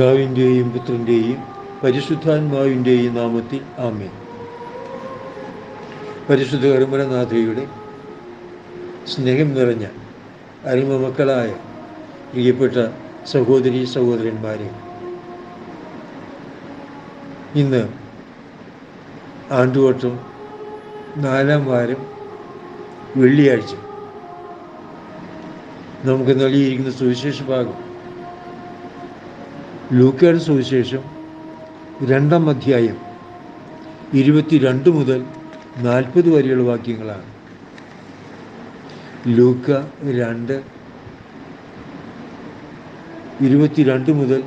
പിതാവിന്റെയും പുത്രന്റെയും പരിശുദ്ധാത്മാവിന്റെയും നാമത്തിൽ ആമേൻ. പരിശുദ്ധ കർമ്മരനാഥയുടെ സ്നേഹം നിറഞ്ഞ അരുമ മക്കളായ പ്രിയപ്പെട്ട സഹോദരി സഹോദരന്മാരെ ഇന്ന് ആണ്ടുവട്ടം നാലാം വാരം വെള്ളിയാഴ്ച. നമുക്ക് നൽകിയിരിക്കുന്ന സുവിശേഷ ഭാഗം ലൂക്കയുടെ സുവിശേഷം രണ്ടാം അധ്യായം ഇരുപത്തിരണ്ട് മുതൽ നാൽപ്പത് വരെയുള്ള വാക്യങ്ങളാണ്. ലൂക്ക രണ്ട് ഇരുപത്തിരണ്ട് മുതൽ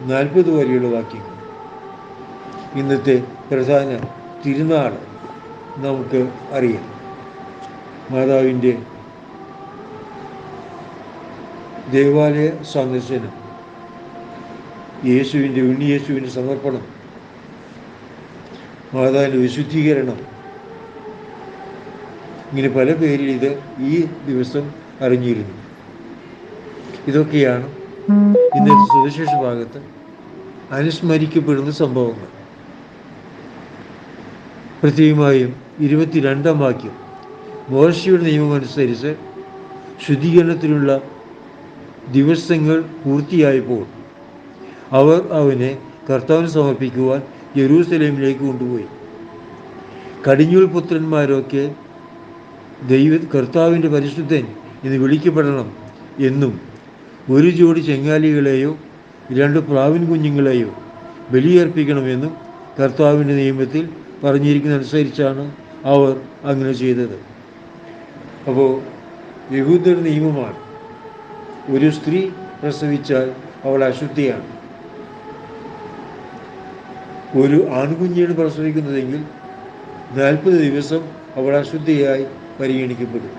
നാൽപ്പത് വരെയുള്ള വാക്യങ്ങൾ. ഇന്നത്തെ പ്രധാന തിരുനാൾ നമുക്ക് അറിയാം. മാതാവിന്റെ ദേവാലയ സന്ദർശനം യേശുവിന്റെ ഉണ്ണിയേശുവിന്റെ സമർപ്പണം. മാതാവിന്റെ വിശുദ്ധീകരണം. ഇങ്ങനെ പല പേരിൽ ഇത് ഈ ദിവസം അറിഞ്ഞിരുന്നു. ഇതൊക്കെയാണ് ഇന്നത്തെ സുവിശേഷ ഭാഗത്ത് അനുസ്മരിക്കപ്പെടുന്ന സംഭവങ്ങൾ. പ്രത്യേകമായും ഇരുപത്തിരണ്ടാം വാക്യം. മോശയുടെ നിയമമനുസരിച്ച് ശുദ്ധീകരണത്തിനുള്ള ദിവസങ്ങൾ പൂർത്തിയായപ്പോൾ അവർ അവനെ കർത്താവിന് സമർപ്പിക്കുവാൻ യെരൂസലേമിലേക്ക് കൊണ്ടുപോയി. കടിഞ്ഞൂൽ പുത്രന്മാരൊക്കെ ദൈവ കർത്താവിന്റെ പരിശുദ്ധൻ എന്ന് വിളിക്കപ്പെടണം എന്നും ഒരു ജോഡി ചെങ്ങാലികളെയോ രണ്ട് പ്രാവിൻ കുഞ്ഞുങ്ങളെയോ ബലിയർപ്പിക്കണമെന്നും കർത്താവിന്റെ നിയമത്തിൽ പറഞ്ഞിരിക്കുന്നതനുസരിച്ചാണ് അവർ അങ്ങനെ ചെയ്തത്. അപ്പോൾ യഹൂദരുടെ നിയമമാണ്. ഒരു സ്ത്രീ പ്രസവിച്ചാൽ അവൾ അശുദ്ധിയാണ്. ഒരു ആൺകുഞ്ഞിയാണ് പ്രസവിക്കുന്നതെങ്കിൽ നാൽപ്പത് ദിവസം അവൾ അശുദ്ധിയായി പരിഗണിക്കപ്പെടും.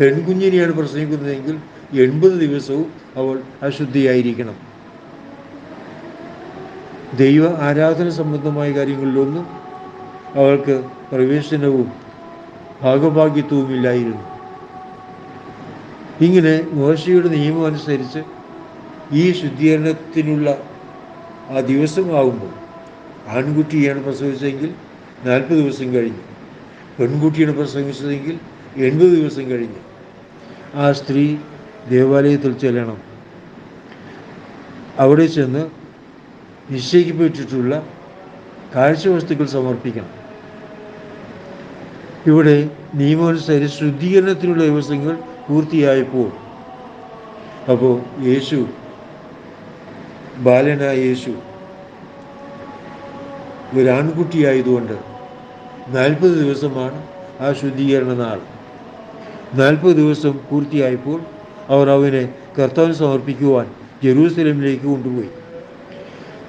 പെൺകുഞ്ഞിനെയാണ് പ്രസവിക്കുന്നതെങ്കിൽ എൺപത് ദിവസവും അവൾ അശുദ്ധിയായിരിക്കണം. ദൈവ ആരാധന സംബന്ധമായ കാര്യങ്ങളിലൊന്നും അവൾക്ക് പ്രവേശനവും ഭാഗഭാഗ്യത്വവും ഇല്ലായിരുന്നു ഇങ്ങനെ മോശയുടെ നിയമം അനുസരിച്ച് ഈ ശുദ്ധീകരണത്തിനുള്ള ആ ദിവസമാകുമ്പോൾ ആൺകുട്ടിയാണ് പ്രസവിച്ചതെങ്കിൽ നാൽപ്പത് ദിവസം കഴിഞ്ഞു. പെൺകുട്ടിയാണ് പ്രസവിച്ചതെങ്കിൽ എൺപത് ദിവസം കഴിഞ്ഞു. ആ സ്ത്രീ ദേവാലയത്തിൽ ചെല്ലണം. അവിടെ ചെന്ന് നിശ്ചയിക്കപ്പെട്ടിട്ടുള്ള കാഴ്ചവസ്തുക്കൾ സമർപ്പിക്കണം. ഇവിടെ നിയമാനുസരിച്ച് ശുദ്ധീകരണത്തിനുള്ള ദിവസങ്ങൾ പൂർത്തിയായപ്പോൾ അപ്പോൾ യേശു ബാലനായ യേശു ഒരു ആൺകുട്ടിയായതുകൊണ്ട് നാൽപ്പത് ദിവസമാണ് ആ ശുദ്ധീകരണ നാൾ. നാൽപ്പത് ദിവസം പൂർത്തിയായപ്പോൾ അവർ അവനെ കർത്താവിന് സമർപ്പിക്കുവാൻ ജെറൂസലമിലേക്ക് കൊണ്ടുപോയി.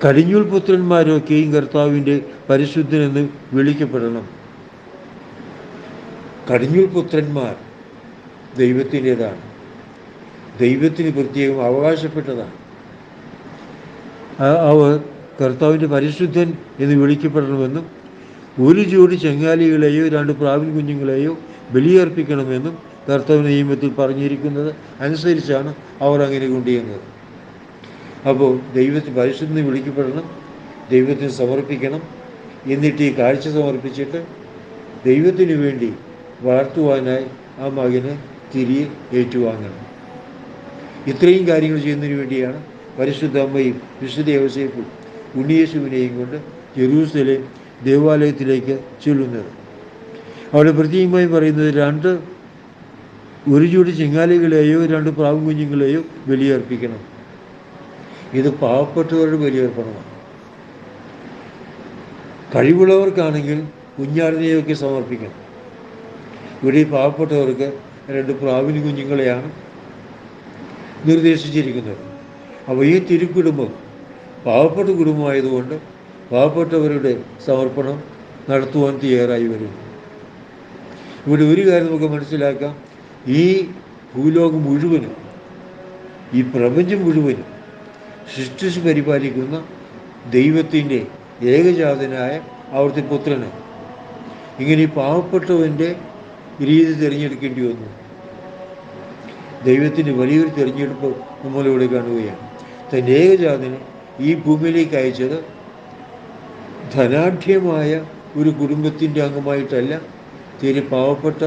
കടിഞ്ഞൂൽ പുത്രന്മാരൊക്കെയും കർത്താവിന്റെ പരിശുദ്ധനെന്ന് വിളിക്കപ്പെടണം. കടിഞ്ഞൂൽ പുത്രന്മാർ ദൈവത്തിന്റെതാണ്. ദൈവത്തിന് പ്രത്യേകം അവകാശപ്പെട്ടതാണ്. അവർ കർത്താവിന്റെ പരിശുദ്ധൻ എന്ന് വിളിക്കപ്പെടണമെന്നും ഒരു ജോഡി ചെങ്ങാലികളെയോ രണ്ട് പ്രാവിൻ കുഞ്ഞുങ്ങളെയോ ബലിയർപ്പിക്കണമെന്നും കർത്താവ് നിയമത്തിൽ പറഞ്ഞിരിക്കുന്നത് അനുസരിച്ചാണ് അവർ അങ്ങനെ കൊണ്ടുചെന്നത് അപ്പോൾ ദൈവത്തിന് പരിശുദ്ധന് വിളിക്കപ്പെടണം ദൈവത്തിന് സമർപ്പിക്കണം. എന്നിട്ട് ഈ കാഴ്ച സമർപ്പിച്ചിട്ട് ദൈവത്തിന് വേണ്ടി വളർത്തുവാനായി ആ മകനെ തിരികെ ഏറ്റുവാങ്ങണം. ഇത്രയും കാര്യങ്ങൾ ചെയ്യുന്നതിന് വേണ്ടിയാണ് പരിശുദ്ധ അമ്മയും വിശുദ്ധ യോസേഫും ഉണ്ണിയേശുവിനെയും കൊണ്ട് ജെറൂസലേം ദേവാലയത്തിലേക്ക് ചെല്ലുന്നത്. അവിടെ പ്രത്യേകമായി പറയുന്നത് രണ്ട് ഒരു ചൂട് ചിങ്ങാലികളെയോ രണ്ട് പ്രാവും കുഞ്ഞുങ്ങളെയോ ബലിയർപ്പിക്കണം. ഇത് പാവപ്പെട്ടവരുടെ ബലിയർപ്പണമാണ്. കഴിവുള്ളവർക്കാണെങ്കിൽ കുഞ്ഞാടിനെയൊക്കെ സമർപ്പിക്കണം. ഇവിടെ പാവപ്പെട്ടവർക്ക് രണ്ട് പ്രാവിന് കുഞ്ഞുങ്ങളെയാണ് നിർദ്ദേശിച്ചിരിക്കുന്നത്. അപ്പോൾ ഈ തിരുക്കുടുംബം. പാവപ്പെട്ട കുടുംബമായതുകൊണ്ട് പാവപ്പെട്ടവരുടെ സമർപ്പണം നടത്തുവാൻ തയ്യാറായി വരും. ഇവിടെ ഒരു കാര്യം നമുക്ക് മനസ്സിലാക്കാം. ഈ ഭൂലോകം മുഴുവനും ഈ പ്രപഞ്ചം മുഴുവനും സൃഷ്ടിച്ച് പരിപാലിക്കുന്ന ദൈവത്തിന്റെ ഏകജാതനായ അവിടുത്തെ പുത്രന് ഇങ്ങനെ ഈ പാവപ്പെട്ടവന്റെ രീതി തിരഞ്ഞെടുക്കേണ്ടി വന്നു. ദൈവത്തിന്റെ വലിയൊരു തിരഞ്ഞെടുപ്പ് നമ്മളിവിടെ കാണുകയാണ്. തന്റെ ഏകജാതനെ ഈ ഭൂമിയിലേക്ക് അയച്ചത് ധനാഢ്യമായ ഒരു കുടുംബത്തിന്റെ അംഗമായിട്ടല്ല തീരെ പാവപ്പെട്ട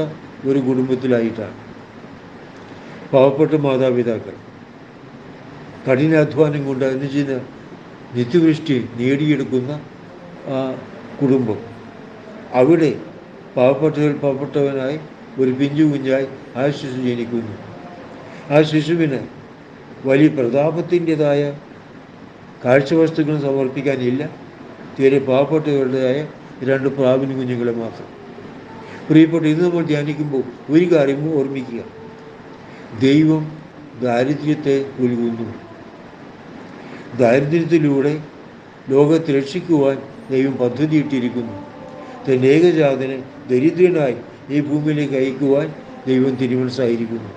ഒരു കുടുംബത്തിലായിട്ടാണ്. പാവപ്പെട്ട മാതാപിതാക്കൾ. കഠിനാധ്വാനം കൊണ്ട് അനുചിത നിത്യവൃഷ്ടി നേടിയെടുക്കുന്ന ആ കുടുംബം. അവിടെ പാവപ്പെട്ടവർ പാവപ്പെട്ടവനായി ഒരു പിഞ്ചു കുഞ്ഞായി ആ ശിശു ജനിക്കുന്നു. ആ ശിശുവിന് വലിയ പ്രതാപത്തിന്റെതായ കാഴ്ചവസ്തുക്കൾ സമർപ്പിക്കാനില്ല. തീരെ പാവപ്പെട്ടവരുടേതായ രണ്ട് പ്രാവിന് കുഞ്ഞുങ്ങളെ മാത്രം. പ്രിയപ്പെട്ട ഇത് നമ്മൾ ധ്യാനിക്കുമ്പോൾ ഒരു കാര്യം ഓർമ്മിക്കുക. ദൈവം ദാരിദ്ര്യത്തെ ഒഴുകുന്നു ദാരിദ്ര്യത്തിലൂടെ ലോകത്തെ രക്ഷിക്കുവാൻ ദൈവം പദ്ധതിയിട്ടിരിക്കുന്നു. തന്റെ ഏകജാതനെ ദരിദ്രനായി ഈ ഭൂമിയിലേക്ക് അയക്കുവാൻ ദൈവം തിരുമനസ്സായിരിക്കുന്നു.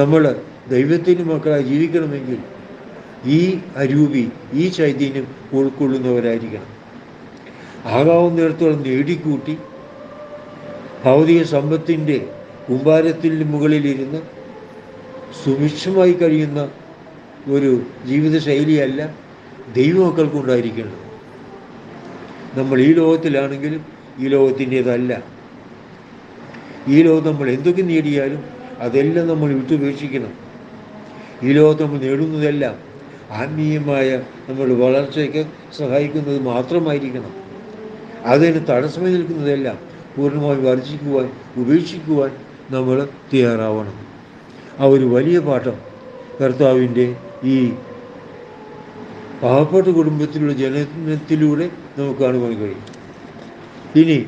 നമ്മൾ ദൈവത്തിന്റെ മക്കളായി ജീവിക്കണമെങ്കിൽ ഈ അരൂപി ഈ ചൈതന്യം ഉൾക്കൊള്ളുന്നവരായിരിക്കണം. ആകാവുന്നിടത്തോളം നേടിക്കൂട്ടി ഭൗതിക സമ്പത്തിന്റെ കുമ്പാരത്തിന് മുകളിലിരുന്ന് സുഭിക്ഷമായി കഴിയുന്ന ഒരു ജീവിതശൈലിയല്ല ദൈവമക്കൾക്കുണ്ടായിരിക്കേണ്ടത്. നമ്മൾ ഈ ലോകത്തിലാണെങ്കിലും ഈ ലോകത്തിന്റേതല്ല. ഈ ലോകം നമ്മൾ എന്തൊക്കെ നേടിയാലും അതെല്ലാം നമ്മൾ വിട്ടുപേക്ഷിക്കണം. ഈ ലോകത്ത് നമ്മൾ നേടുന്നതെല്ലാം ആത്മീയമായ നമ്മുടെ വളർച്ചയ്ക്ക് സഹായിക്കുന്നത് മാത്രമായിരിക്കണം. അതിന് തടസ്സമായി നിൽക്കുന്നതെല്ലാം പൂർണമായി വർജിക്കുവാൻ ഉപേക്ഷിക്കുവാൻ നമ്മൾ തയ്യാറാവണം. ആ ഒരു വലിയ പാഠം കർത്താവിന്റെ ഈ പാവപ്പെട്ട കുടുംബത്തിലുള്ള ജനനത്തിലൂടെ നമുക്ക് കാണുവാൻ കഴിയും. ഇനി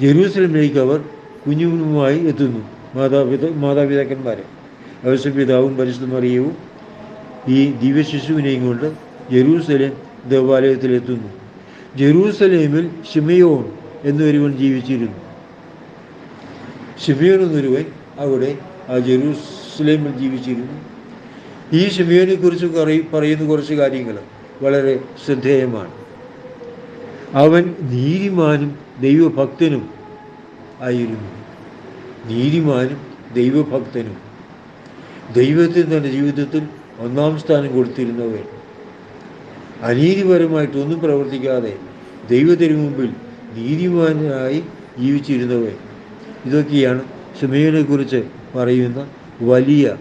ജെറൂസലമിലേക്ക് അവർ കുഞ്ഞുങ്ങളുമായി എത്തുന്നു. മാതാപിതാ മാതാപിതാക്കന്മാരെ. അവരുടെ പിതാവും പരിശുദ്ധ മറിയവും ഈ ദിവ്യശിശുവിനെയും കൊണ്ട് ജെറൂസലേം ദേവാലയത്തിലെത്തുന്നു. ജെറൂസലേമിൽ ഷിമയോൺ എന്നൊരുവൻ ജീവിച്ചിരുന്നു. ഷിമയോൻ എന്നൊരുവൻ അവിടെ ആ ജെറൂസലേമിൽ ജീവിച്ചിരുന്നു. ഈ ഷിമയോനെ കുറിച്ച് പറയുന്ന കുറച്ച് കാര്യങ്ങൾ വളരെ ശ്രദ്ധേയമാണ്. അവൻ നീതിമാനും ദൈവഭക്തനും ആയിരുന്നു. നീതിമാനും ദൈവഭക്തനും. ദൈവത്തിന് തന്റെ ജീവിതത്തിൽ ഒന്നാം സ്ഥാനം കൊടുത്തിരുന്നവൻ. അനീതിപരമായിട്ടൊന്നും പ്രവർത്തിക്കാതെ ദൈവത്തിന് മുമ്പിൽ നീതിമാനായി ജീവിച്ചിരുന്നവൻ. ഇതൊക്കെയാണ് ഷിമയോനെ കുറിച്ച് പറയുന്ന വലിയ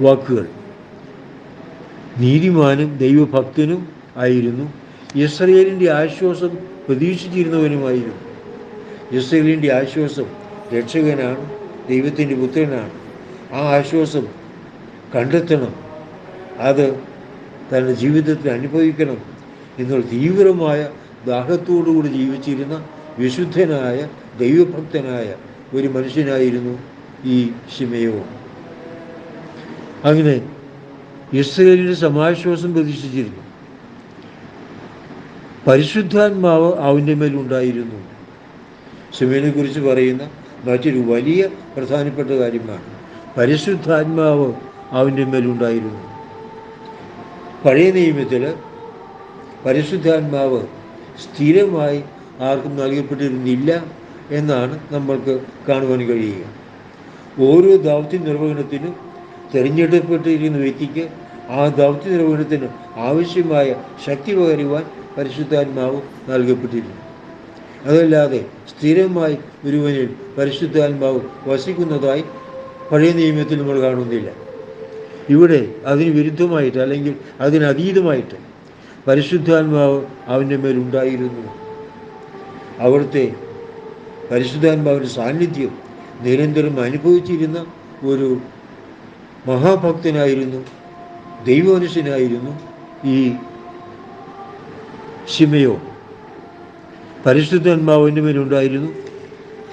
വാക്കുകൾ. നീതിമാനും ദൈവഭക്തനും ആയിരുന്നു. ഇസ്രയേലിന്റെ ആശ്വാസം പ്രതീക്ഷിച്ചിരുന്നവനുമായിരുന്നു. ഇസ്രയേലിന്റെ ആശ്വാസം രക്ഷകനാണ് ദൈവത്തിന്റെ പുത്രനാണ്. ആ ആശ്വാസം കണ്ടെത്തണം. അത് തന്റെ ജീവിതത്തിൽ അനുഭവിക്കണം. എന്നുള്ള തീവ്രമായ ദാഹത്തോടുകൂടി ജീവിച്ചിരുന്ന വിശുദ്ധനായ ദൈവഭക്തനായ ഒരു മനുഷ്യനായിരുന്നു ഈ ഷിമയോൻ അങ്ങനെ ഇസ്രേലിന്റെ സമാശ്വാസം പ്രതീക്ഷിച്ചിരുന്നു. പരിശുദ്ധാത്മാവ് അവന്റെ മേലുണ്ടായിരുന്നു ശിമയനെ കുറിച്ച് പറയുന്ന മറ്റൊരു വലിയ പ്രധാനപ്പെട്ട കാര്യമാണ്. പരിശുദ്ധാത്മാവ് അവന്റെ മേലുണ്ടായിരുന്നു. പഴയ നിയമത്തിൽ പരിശുദ്ധാത്മാവ് സ്ഥിരമായി ആർക്കും നൽകപ്പെട്ടിരുന്നില്ല എന്നാണ് നമ്മൾക്ക് കാണുവാൻ കഴിയുക. ഓരോ ദൗത്യ നിർവഹണത്തിനും തിരഞ്ഞെടുക്കപ്പെട്ടിരിക്കുന്ന വ്യക്തിക്ക് ആ ദൗത്യ നിർവഹണത്തിന് ആവശ്യമായ ശക്തി പകരുവാൻ പരിശുദ്ധാത്മാവ് നൽകപ്പെട്ടിരുന്നു. അതല്ലാതെ സ്ഥിരമായി ഒരുവനിൽ പരിശുദ്ധാത്മാവ് വസിക്കുന്നതായി പഴയ നിയമത്തിൽ നമ്മൾ കാണുന്നില്ല. ഇവിടെ അതിന് വിരുദ്ധമായിട്ട് അല്ലെങ്കിൽ അതിനതീതമായിട്ട് പരിശുദ്ധാത്മാവ് അവന്റെ മേലുണ്ടായിരുന്നു അവിടുത്തെ പരിശുദ്ധാത്മാവിന്റെ സാന്നിധ്യം നിരന്തരം അനുഭവിച്ചിരുന്ന ഒരു മഹാഭക്തനായിരുന്നു ദൈവമനുഷ്യനായിരുന്നു ഈ ഷിമയോ പരിശുദ്ധാത്മാവിന്റെ മേലുണ്ടായിരുന്നു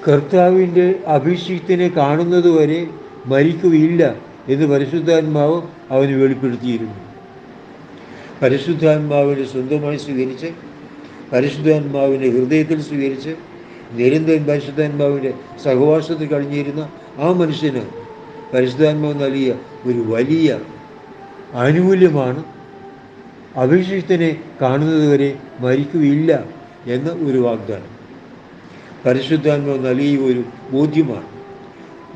കർത്താവിന്റെ അഭിഷിക്തനെ കാണുന്നതുവരെ മരിക്കുകയില്ല എന്ന് പരിശുദ്ധാത്മാവ് അവന് വെളിപ്പെടുത്തിയിരുന്നു. പരിശുദ്ധാത്മാവിനെ സ്വന്തമായി സ്വീകരിച്ച് പരിശുദ്ധാത്മാവിനെ ഹൃദയത്തിൽ സ്വീകരിച്ച് നിരന്തരം പരിശുദ്ധാത്മാവിന്റെ സഹവാസത്തിൽ കഴിഞ്ഞിരുന്ന ആ മനുഷ്യന് പരിശുദ്ധാത്മാവ് നൽകിയ ഒരു വലിയ ആനുകൂല്യമാണ് അഭിഷിക്തനെ കാണുന്നതുവരെ മരിക്കുകയില്ല എന്ന ഒരു വാഗ്ദാനം. പരിശുദ്ധാത്മാവ് നൽകിയ ഒരു ബോധ്യമാണ്.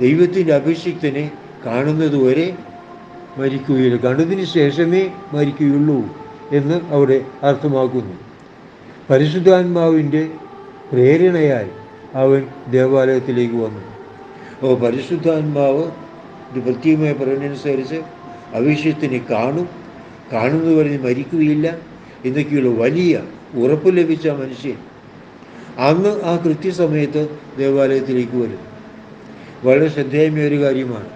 ദൈവത്തിന്റെ അഭിഷിക്തനെ കാണുന്നതുവരെ മരിക്കുകയില്ല. കണ്ടതിന് ശേഷമേ മരിക്കുകയുള്ളൂ എന്ന് അവിടെ അർത്ഥമാക്കുന്നു. പരിശുദ്ധാത്മാവിന്റെ പ്രേരണയാൽ അവൻ ദേവാലയത്തിലേക്ക് വന്നു. അപ്പോൾ പരിശുദ്ധാത്മാവ് ഒരു പ്രത്യേകമായ പറയുന്നതനുസരിച്ച് അവിശ്യത്തിനെ കാണും. കാണുന്നത് വരെ മരിക്കുകയില്ല. എന്നൊക്കെയുള്ള വലിയ ഉറപ്പ് ലഭിച്ച മനുഷ്യൻ. അന്ന് ആ കൃത്യസമയത്ത് ദേവാലയത്തിലേക്ക് വരും. വളരെ ശ്രദ്ധേയമായ ഒരു കാര്യമാണ്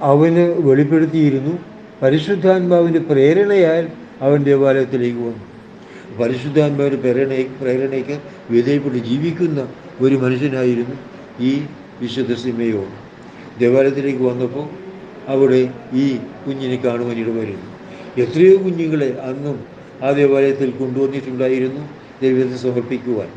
അവന് വെളിപ്പെടുത്തിയിരുന്നു. പരിശുദ്ധാത്മാവിന്റെ പ്രേരണയാൽ അവൻ ദേവാലയത്തിലേക്ക് വന്നു. പരിശുദ്ധാത്മാവിന്റെ പ്രേരണ പ്രേരണയ്ക്ക് വിധേയപ്പെട്ട് ജീവിക്കുന്ന ഒരു മനുഷ്യനായിരുന്നു ഈ വിശുദ്ധ സിമയോൺ ദേവാലയത്തിലേക്ക് വന്നപ്പോൾ അവിടെ ഈ കുഞ്ഞിനെ കാണുവാൻ ഇടവരുന്നു. എത്രയോ കുഞ്ഞുങ്ങളെ അന്നും ആ ദേവാലയത്തിൽ കൊണ്ടുവന്നിട്ടുണ്ടായിരുന്നു ദൈവത്തെ സമർപ്പിക്കുവാൻ.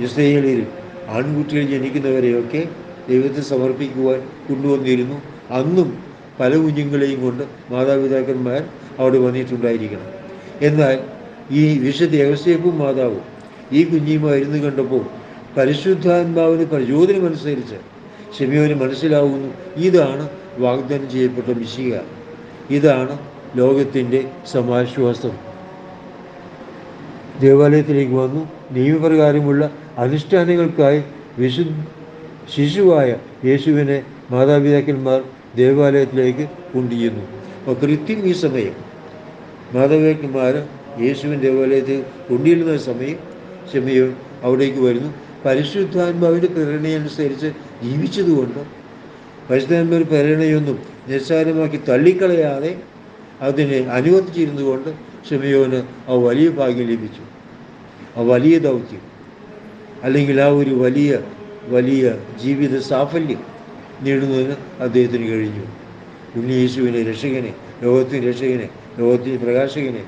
ഇസ്രയേലിൽ ആൺകുട്ടികൾ ജനിക്കുന്നവരെയൊക്കെ ദൈവത്തെ സമർപ്പിക്കുവാൻ കൊണ്ടുവന്നിരുന്നു. അന്നും പല കുഞ്ഞുങ്ങളെയും കൊണ്ട് മാതാപിതാക്കന്മാർ അവിടെ വന്നിട്ടുണ്ടായിരിക്കണം. എന്നാൽ ഈ വിശുദ്ധ യവസേപ്പും മാതാവും ഈ കുഞ്ഞിയുമായിരുന്നു കണ്ടപ്പോൾ പരിശുദ്ധാത്മാവിന് പ്രചോദനമനുസരിച്ച് ഷെമിയോന് മനസ്സിലാവുന്നു ഇതാണ് വാഗ്ദാനം ചെയ്യപ്പെട്ട മിശിക ഇതാണ് ലോകത്തിന്റെ സമാശ്വാസം. ദേവാലയത്തിലേക്ക് വന്നു. നിയമപ്രകാരമുള്ള അനുഷ്ഠാനങ്ങൾക്കായി വിശു ശിശുവായ യേശുവിനെ മാതാപിതാക്കന്മാർ ദേവാലയത്തിലേക്ക് കൊണ്ടുചെന്നു. അപ്പോൾ കൃത്യം ഈ സമയം. മാതാപിതാക്കന്മാർ യേശുവിൻ ദേവാലയത്തിൽ കൊണ്ടുചെല്ലുന്ന സമയം ക്ഷമയോ അവിടേക്ക് വരുന്നു. പരിശുദ്ധാത്മാവിന്റെ പ്രേരണയനുസരിച്ച് ജീവിച്ചതുകൊണ്ട് പരിശുദ്ധാത്മാവിന്റെ പ്രേരണയൊന്നും നിസ്സാരമാക്കി തള്ളിക്കളയാതെ അതിനെ അനുവർത്തിച്ചിരുന്നുകൊണ്ട് ക്ഷമയോന് ആ വലിയ ഭാഗ്യം ലഭിച്ചു. ആ വലിയ ദൗത്യം. അല്ലെങ്കിൽ ആ ഒരു വലിയ വലിയ ജീവിത സാഫല്യം നേടുന്നതിന് അദ്ദേഹത്തിന് കഴിഞ്ഞു. ഉണ്ണിയേശുവിനെ രക്ഷകനെ ലോകത്തിന് രക്ഷകനെ ലോകത്തിന് പ്രകാശകനെ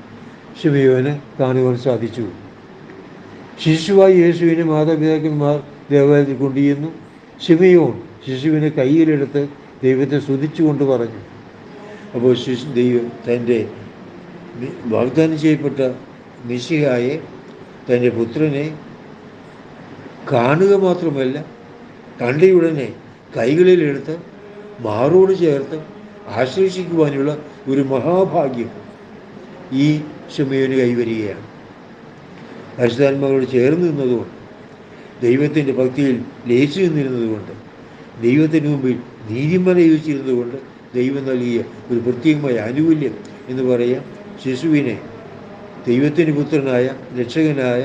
ശിവയോനെ കാണുവാൻ സാധിച്ചു. ശിശുവായി യേശുവിനെ മാതാപിതാക്കന്മാർ ദേവാലയത്തിൽ കൊണ്ടുചെന്നു. ശിവയോൺ ശിശുവിനെ കയ്യിലെടുത്ത് ദൈവത്തെ സ്തുതിച്ചുകൊണ്ട് പറഞ്ഞു. അപ്പോൾ ശിശു ദൈവം തന്റെ വാഗ്ദാനം ചെയ്യപ്പെട്ട മിശിഹായെ തന്റെ പുത്രനെ കാണുക മാത്രമല്ല കണ്ടയുടനെ കൈകളിലെടുത്ത് മാറോട് ചേർത്ത് ആശ്ലേഷിക്കുവാനുള്ള ഒരു മഹാഭാഗ്യം ഈ ക്ഷമയോന് കൈവരികയാണ്. പരിശുദ്ധാത്മാവോട് ചേർന്ന് നിന്നതുകൊണ്ട് ദൈവത്തിന്റെ ഭക്തിയിൽ ലയിച്ചു നിന്നിരുന്നതുകൊണ്ട് ദൈവത്തിന് മുമ്പിൽ നീതിമല യോജിച്ചിരുന്നതുകൊണ്ട് ദൈവം നൽകിയ ഒരു പ്രത്യേകമായ ആനുകൂല്യം എന്ന് പറയാം. ശിശുവിനെ ദൈവത്തിന്റെ പുത്രനായ രക്ഷകനായ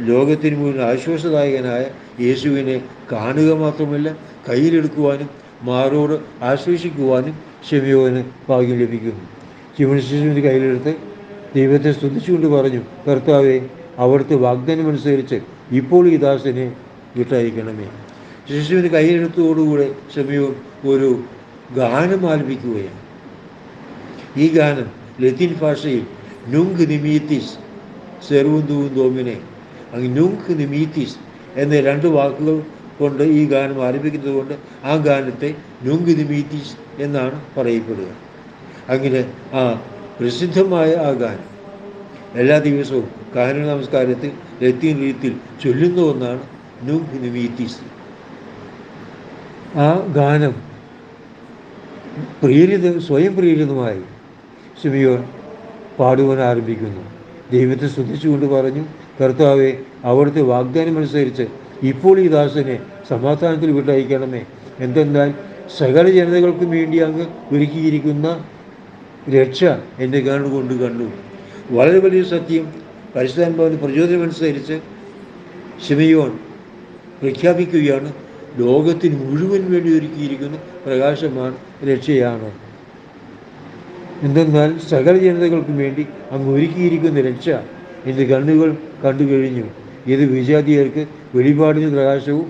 ലോകത്തിന് മുഴുവൻ ആശ്വാസദായകനായ യേശുവിനെ കാണുക മാത്രമല്ല കയ്യിലെടുക്കുവാനും മാറോട് ആശ്വസിക്കുവാനും ക്ഷമയോന് ഭാഗ്യം ലഭിക്കുന്നു. ശിവൻ കയ്യിലെടുത്ത് ദൈവത്തെ സ്തുതിച്ചുകൊണ്ട് പറഞ്ഞു കർത്താവെ അവിടുത്തെ വാഗ്ദാനമനുസരിച്ച് ഇപ്പോൾ ഈ ദാസനെ വിട്ടയക്കണമേ. ശിശുവിന്റെ കയ്യിലെടുത്തോടുകൂടെ ക്ഷമയോൻ ഒരു ഗാനം ആലപിക്കുകയാണ്. ഈ ഗാനം ലത്തീൻ ഭാഷയിൽ നുങ്ക് നിമീത്തിസ് സെറുന്തുവും തോമിനെ നുങ്ക് നിമീത്തിസ് എന്ന രണ്ട് വാക്കുകൾ കൊണ്ട് ഈ ഗാനം ആരംഭിക്കുന്നത് കൊണ്ട് ആ ഗാനത്തെ നുങ്ക് നിമീത്തിസ് എന്നാണ് പറയപ്പെടുക. അങ്ങനെ ആ പ്രസിദ്ധമായ ആ ഗാനം എല്ലാ ദിവസവും കാനന നമസ്കാരത്തിൽ ലത്തീൻ രീതിയിൽ ചൊല്ലുന്ന ഒന്നാണ് നുങ്ക് നിമീത്തിസ്. ആ ഗാനം പ്രീരിത സ്വയം പ്രീരിതമായി സിമിയോൻ പാടുവാൻ ആരംഭിക്കുന്നു. ദൈവത്തെ ശ്രദ്ധിച്ചുകൊണ്ട് പറഞ്ഞു കർത്താവെ അവിടുത്തെ വാഗ്ദാനമനുസരിച്ച് ഇപ്പോൾ ഈ ദാസനെ സമാധാനത്തിൽ വിട്ടയക്കണമേ. എന്തെന്നാൽ സകല ജനതകൾക്കും വേണ്ടി അങ്ങ് ഒരുക്കിയിരിക്കുന്ന രക്ഷ എന്റെ കണ്ണുകൊണ്ട് കണ്ടു. വളരെ വലിയ സത്യം. പരിശുദ്ധാത്മാവിന് പ്രചോദനമനുസരിച്ച് ശിമയോൻ പ്രഖ്യാപിക്കുകയാണ് ലോകത്തിന് മുഴുവൻ വേണ്ടി ഒരുക്കിയിരിക്കുന്ന പ്രകാശമാണ് രക്ഷയാണ്. എന്തെന്നാൽ സകല ജനതകൾക്കും വേണ്ടി അങ്ങ് ഒരുക്കിയിരിക്കുന്ന രക്ഷ എന്റെ കണ്ണുകൾ കണ്ടു കഴിഞ്ഞു ഇത് വിജാതിയർക്ക് വെളിപാടിന് പ്രകാശവും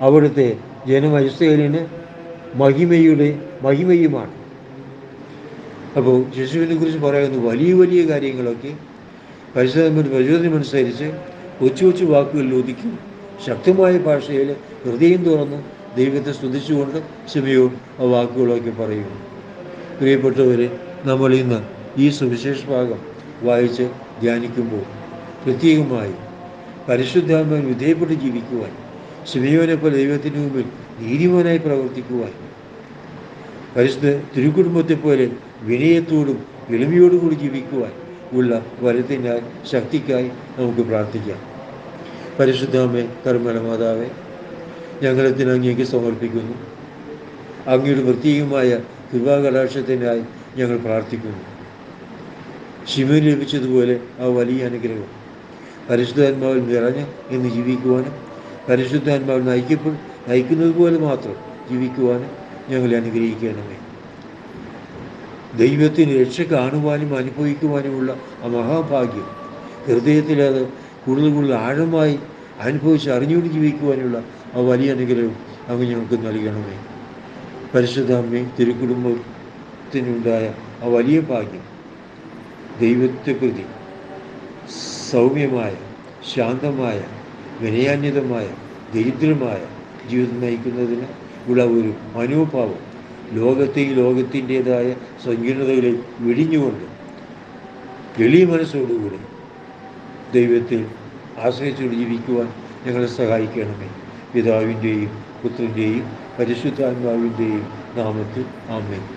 അവിടുത്തെ ജനമൈസ്തേലിന് മഹിമയുടെ മഹിമയുമാണ്. അപ്പോൾ ശിശുവിനെ കുറിച്ച് പറയുന്ന വലിയ വലിയ കാര്യങ്ങളൊക്കെ പരിശോധന പ്രചോദനമനുസരിച്ച് കൊച്ചു കൊച്ചു വാക്കുകളിൽ ഒതുക്കി ശക്തമായ ഭാഷയിൽ ഹൃദയം തുറന്ന് ദൈവത്തെ സ്തുതിച്ചുകൊണ്ട് ശിമയോൻ ആ വാക്കുകളൊക്കെ പറയുന്നു. പ്രിയപ്പെട്ടവരെ നമ്മൾ ഇന്ന് ഈ സുവിശേഷ ഭാഗം വായിച്ച് ധ്യാനിക്കുമ്പോൾ പ്രത്യേകമായി പരിശുദ്ധാത്മാവിന് വിധേയപ്പെട്ട് ജീവിക്കുവാൻ ശിമയോനെ പോലെ ദൈവത്തിന് മുമ്പിൽ നീതിമാനായി പ്രവർത്തിക്കുവാൻ പരിശുദ്ധ തിരുക്കുടുംബത്തെ പോലെ വിനയത്തോടും എളിമയോടും കൂടി ജീവിക്കുവാൻ ഉള്ള വരത്തിനാൽ ശക്തിക്കായി നമുക്ക് പ്രാർത്ഥിക്കാം. പരിശുദ്ധാമേ കർമ്മല മാതാവേ ഞങ്ങളത്തിന് അങ്ങേക്ക് സമർപ്പിക്കുന്നു. അങ്ങയുടെ പ്രത്യേകമായ കൃപാകടാക്ഷത്തിനായി ഞങ്ങൾ പ്രാർത്ഥിക്കുന്നു. ശിവന് ലഭിച്ചതുപോലെ ആ വലിയ അനുഗ്രഹം. പരിശുദ്ധാത്മാവിൽ നിറഞ്ഞ് എന്ന് ജീവിക്കുവാനും പരിശുദ്ധാത്മാവിൽ നയിക്കപ്പെടും നയിക്കുന്നത് പോലെ മാത്രം ജീവിക്കുവാനും ഞങ്ങളെ അനുഗ്രഹിക്കണമേ. ദൈവത്തിന് രക്ഷ കാണുവാനും അനുഭവിക്കുവാനുമുള്ള ആ മഹാഭാഗ്യം ഹൃദയത്തിൽ അത് കൂടുതൽ കൂടുതൽ ആഴമായി അനുഭവിച്ച് അറിഞ്ഞുകൊണ്ട് ജീവിക്കുവാനുള്ള ആ വലിയ അനുഗ്രഹം അങ്ങ് ഞങ്ങൾക്ക് നൽകണമേ. പരിശുദ്ധ അമ്മേ തിരുക്കുടുംബത്തിനുണ്ടായ ആ വലിയ ഭാഗ്യം ദൈവത്തെ കൃതി സൗമ്യമായ ശാന്തമായ വിനയാന്യതമായ ദരിദ്രമായ ജീവിതം നയിക്കുന്നതിന് ഉള്ള ഒരു മനോഭാവം ലോകത്തെ ഈ ലോകത്തിന്റെതായ സങ്കീർണതകളെ വെടിഞ്ഞുകൊണ്ട് എളിയ മനസ്സോടുകൂടി ദൈവത്തിൽ ആശ്രയിച്ചുകൊണ്ട് ജീവിക്കുവാൻ ഞങ്ങളെ സഹായിക്കണമേ. പിതാവിന്റെയും പുത്രന്റെയും പരിശുദ്ധാത്മാവിന്റെയും നാമത്തിൽ ആമേൻ.